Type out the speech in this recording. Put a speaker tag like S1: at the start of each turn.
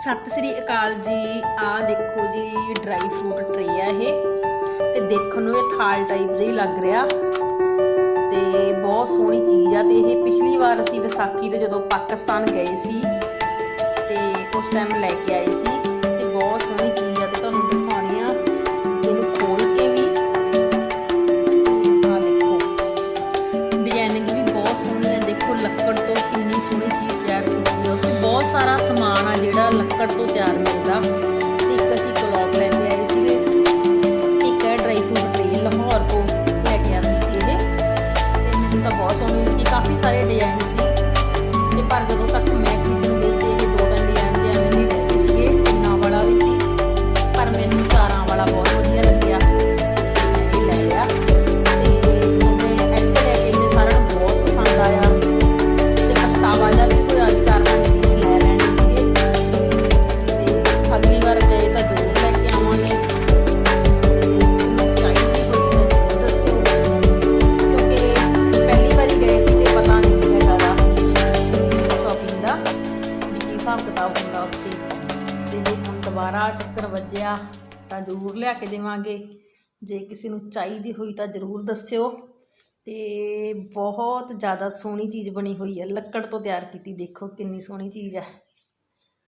S1: ਸਤਿ ਸ੍ਰੀ ਅਕਾਲ ਜੀ। ਆ ਦੇਖੋ ਜੀ ਡਰਾਈ ਫਰੂਟ ਟ੍ਰੇ ਆ ਇਹ। ਤੇ ਦੇਖਣ ਨੂੰ ਇਹ ਥਾਲ ਟਾਈਪ ਜਿਹਾ ਲੱਗ ਰਿਹਾ। ਤੇ ਬਹੁਤ ਸੋਹਣੀ ਚੀਜ਼ ਆ ਤੇ ਇਹ ਪਿਛਲੀ ਵਾਰ ਅਸੀਂ ਵਿਸਾਖੀ ਤੇ ਜਦੋਂ ਪਾਕਿਸਤਾਨ ਗਏ ਸੀ ਤੇ ਉਸ ਟਾਈਮ ਲੈ ਕੇ ਆਏ ਸੀ ਤੇ ਬਹੁਤ ਸੋਹਣੀ ਚੀਜ਼ ਆ ਤੇ ਤੁਹਾਨੂੰ ਦਿਖਾਉਣੀ ਆ। ਇਹਨੂੰ ਖੋਲ ਕੇ ਵੀ ਤੇ ਆ ਦੇਖੋ। ਡਿਜ਼ਾਈਨਿੰਗ ਵੀ ਬਹੁਤ ਸੋਹਣੀ ਆ। ਦੇਖੋ ਲੱਕੜ ਤੋਂ ਕਿੰਨੀ ਸੋਹਣੀ ਚੀਜ਼ ਤਿਆਰ ਕੀਤੀ ਸਾਰਾ ਸਮਾਨ ਆ ਜਿਹੜਾ ਲੱਕੜ ਤੋਂ ਤਿਆਰ ਮਿਲਦਾ। ਤੇ ਇੱਕ ਅਸੀਂ ਕਲੌਕ ਲੈ ਕੇ ਆਏ ਸੀਗੇ। ਇੱਕ ਹੈ ਡਰਾਈ ਫਰੂਟ ਟ੍ਰੇ ਲਾਹੌਰ ਤੋਂ ਲੈ ਕੇ ਆਂਦੀ ਸੀ ਇਹ। ਤੇ ਮੈਨੂੰ ਤਾਂ ਬਹੁਤ ਸੋਹਣੀ ਲੱਗੀ। ਕਾਫੀ ਸਾਰੇ ਡਿਜ਼ਾਈਨ ਸੀ। ਤੇ ਪਰ ਜਦੋਂ ਹਿਸਾਬ ਕਿਤਾਬ ਹੁੰਦਾ ਉੱਥੇ। ਤੇ ਜੇ ਹੁਣ ਦੁਬਾਰਾ ਚੱਕਰ ਵੱਜਿਆ ਤਾਂ ਜ਼ਰੂਰ ਲਿਆ ਕੇ ਦੇਵਾਂਗੇ। ਜੇ ਕਿਸੇ ਨੂੰ ਚਾਹੀਦੀ ਹੋਈ ਤਾਂ ਜ਼ਰੂਰ ਦੱਸਿਓ। ਤੇ ਬਹੁਤ ਜ਼ਿਆਦਾ ਸੋਹਣੀ ਚੀਜ਼ ਬਣੀ ਹੋਈ ਹੈ। ਲੱਕੜ ਤੋਂ ਤਿਆਰ ਕੀਤੀ। ਦੇਖੋ ਕਿੰਨੀ ਸੋਹਣੀ ਚੀਜ਼ ਹੈ।